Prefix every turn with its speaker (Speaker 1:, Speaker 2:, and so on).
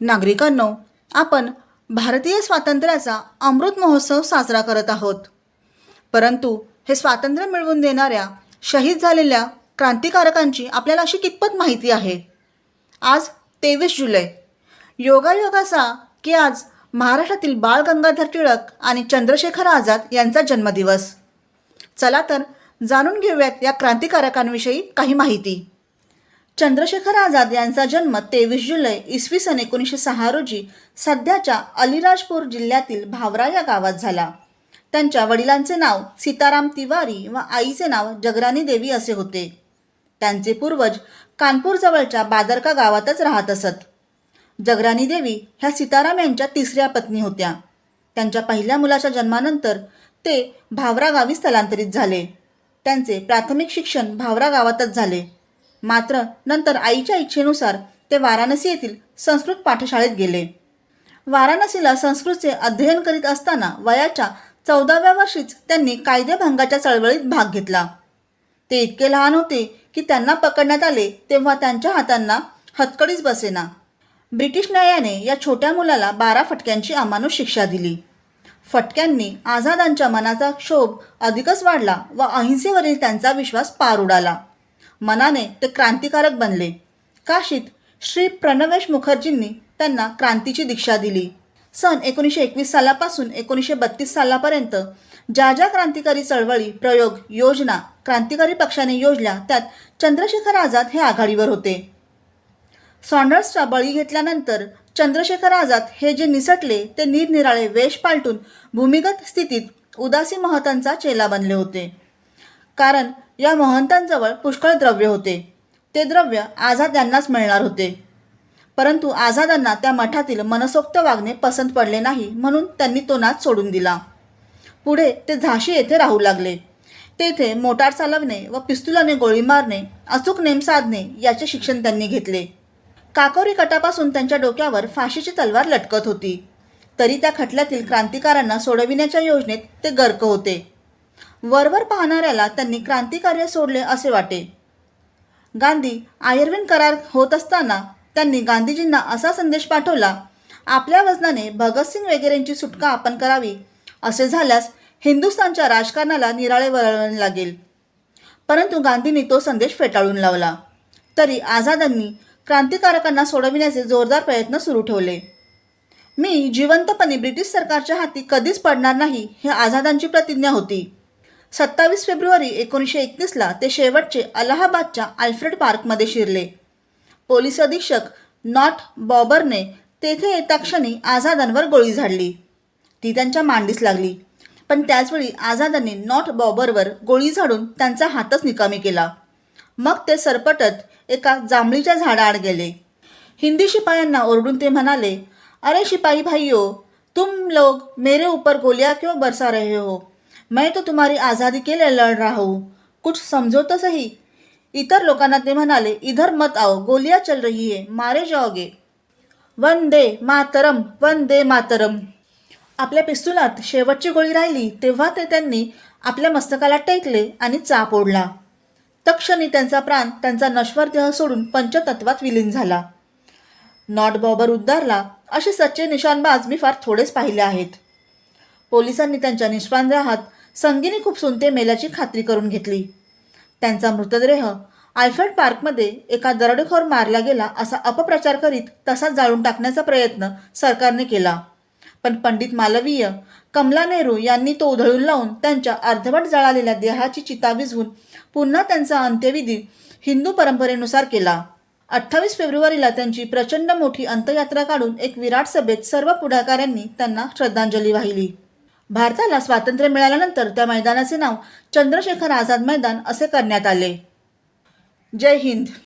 Speaker 1: नागरिकांनो आपण भारतीय स्वातंत्र्याचा अमृत महोत्सव साजरा करत आहोत. परंतु हे स्वातंत्र्य मिळवून देणाऱ्या शहीद झालेल्या क्रांतिकारकांची आपल्याला अशी कितपत माहिती आहे? आज तेवीस जुलै. योगायोगाचा की आज महाराष्ट्रातील बाळ गंगाधर टिळक आणि चंद्रशेखर आझाद यांचा जन्मदिवस? चला तर जाणून घेऊयात या क्रांतिकारकांविषयी काही माहिती. चंद्रशेखर आझाद यांचा जन्म तेवीस जुलै इसवी सन एकोणीसशे सहा रोजी सध्याच्या अलिराजपूर जिल्ह्यातील भावरा या गावात झाला. त्यांच्या वडिलांचे नाव सीताराम तिवारी व आईचे नाव जगरानी देवी असे होते. त्यांचे पूर्वज कानपूरजवळच्या बादरका गावातच राहत असत. जगरानी देवी ह्या सीताराम यांच्या तिसऱ्या पत्नी होत्या. त्यांच्या पहिल्या मुलाच्या जन्मानंतर ते भावरा गावी स्थलांतरित झाले. त्यांचे प्राथमिक शिक्षण भावरा गावातच झाले. मात्र नंतर आईच्या इच्छेनुसार ते वाराणसी येथील संस्कृत पाठशाळेत गेले. वाराणसीला संस्कृतचे अध्ययन करीत असताना वयाच्या चौदाव्या वर्षीच त्यांनी कायदेभंगाच्या चळवळीत भाग घेतला. ते इतके लहान होते की त्यांना पकडण्यात आले तेव्हा त्यांच्या हातांना हतकडीच बसेना. ब्रिटिश न्यायाने या छोट्या मुलाला बारा फटक्यांची अमानुष शिक्षा दिली. फटक्यांनी आझादांच्या मनाचा क्षोभ अधिकच वाढला व अहिंसेवरील त्यांचा विश्वास पार उडाला. मनाने ते क्रांतिकारक बनले. काशीत श्री प्रणवेश मुखर्जींनी त्यांना क्रांतीची दीक्षा दिली. सन एकोणीसशे एकवीस सालापासून एकोणीसशे बत्तीस सालापर्यंत ज्या ज्या क्रांतिकारी चळवळी प्रयोग योजना क्रांतिकारी पक्षाने योजल्या त्यात चंद्रशेखर आझाद हे आघाडीवर होते. सॉन्डर्सचा बळी घेतल्यानंतर चंद्रशेखर आझाद हे जे निसटले ते निरनिराळे वेश पालटून भूमिगत स्थितीत उदासी महतांचा चेला बनले होते. कारण या महंतांजवळ पुष्कळ द्रव्य होते. ते द्रव्य आझाद यांनाच मिळणार होते. परंतु आझादांना त्या मठातील मनसोक्त वागणे पसंत पडले नाही म्हणून त्यांनी तो नाच सोडून दिला. पुढे ते झाशी येथे राहू लागले. तेथे मोटार चालवणे व पिस्तुलाने गोळी मारणे अचूक नेम साधणे याचे शिक्षण त्यांनी घेतले. काकोरी कटापासून त्यांच्या डोक्यावर फाशीची तलवार लटकत होती. तरी त्या खटल्यातील क्रांतिकारांना सोडविण्याच्या योजनेत ते गर्क होते. वरवर पाहणाऱ्याला त्यांनी क्रांतिकार्य सोडले असे वाटे. गांधी आयर्विन करार होत असताना त्यांनी गांधीजींना असा संदेश पाठवला आपल्या वजनाने भगतसिंग वगैरेंची सुटका आपण करावी असे झाल्यास हिंदुस्थानच्या राजकारणाला निराळे वळण लागेल. परंतु गांधींनी तो संदेश फेटाळून लावला. तरी आझादांनी क्रांतिकारकांना सोडविण्याचे जोरदार प्रयत्न सुरू ठेवले. मी जिवंतपणे ब्रिटिश सरकारच्या हाती कधीच पडणार नाही हे आझादांची प्रतिज्ञा होती. सत्तावीस फेब्रुवारी एकोणीसशे एकतीसला ते शेवटचे अलाहाबादच्या आल्फ्रेड पार्कमध्ये शिरले. पोलीस अधीक्षक नॉट बॉबरने तेथे येता क्षणी आझादांवर गोळी झाडली. ती त्यांच्या मांडीस लागली. पण त्याचवेळी आझादांनी नॉट बॉबरवर गोळी झाडून त्यांचा हातच निकामी केला. मग ते सरपटत एका जांभळीच्या झाडाआड गेले. हिंदी शिपायांना ओरडून ते म्हणाले अरे शिपाई भाईयो तुम लोग मेरे ऊपर गोलिया क्यों बरसा रहे हो? मैं तो तुम्हारी आज़ादी के लिए लड़ रहा हूँ। कुछ समझो तो सही। इतर लोकांना ते म्हणाले इधर मत आओ गोलिया चल रही है मारे जाओगे. वंदे मातरम वंदे मातरम. आपल्या पिस्तुलात शेवटची गोळी राहिली तेव्हा ते त्यांनी आपल्या मस्तकाला टेकले आणि चाप ओढला. तक्षणी त्यांचा प्राण त्यांचा नश्वर देह सोडून पंचतत्वात विलीन झाला. नॉट बॉबर उद्धारला असे सच्चे निशाणबाज मी फार थोडेच पाहिले आहेत. पोलिसांनी त्यांच्या निष्पांद्या हात संगीने खूप सुनते मेल्याची खात्री करून घेतली. त्यांचा मृतदेह आल्फ्रेड पार्कमध्ये एका दरोडेखोर मारला गेला असा अपप्रचार करीत तसाच जाळून टाकण्याचा प्रयत्न सरकारने केला. पण पंडित मालवीय कमला नेहरू यांनी तो उधळून लावून त्यांच्या अर्धवट जळालेल्या देहाची चिता विझवून पुन्हा त्यांचा अंत्यविधी हिंदू परंपरेनुसार केला. अठ्ठावीस फेब्रुवारीला त्यांची प्रचंड मोठी अंत्ययात्रा काढून एक विराट सभेत सर्व पुढाकाऱ्यांनी त्यांना श्रद्धांजली वाहिली. भारताला स्वातंत्र्य मिळाल्यानंतर त्या मैदानाचे नाव चंद्रशेखर आझाद मैदान असे करण्यात आले. जय हिंद.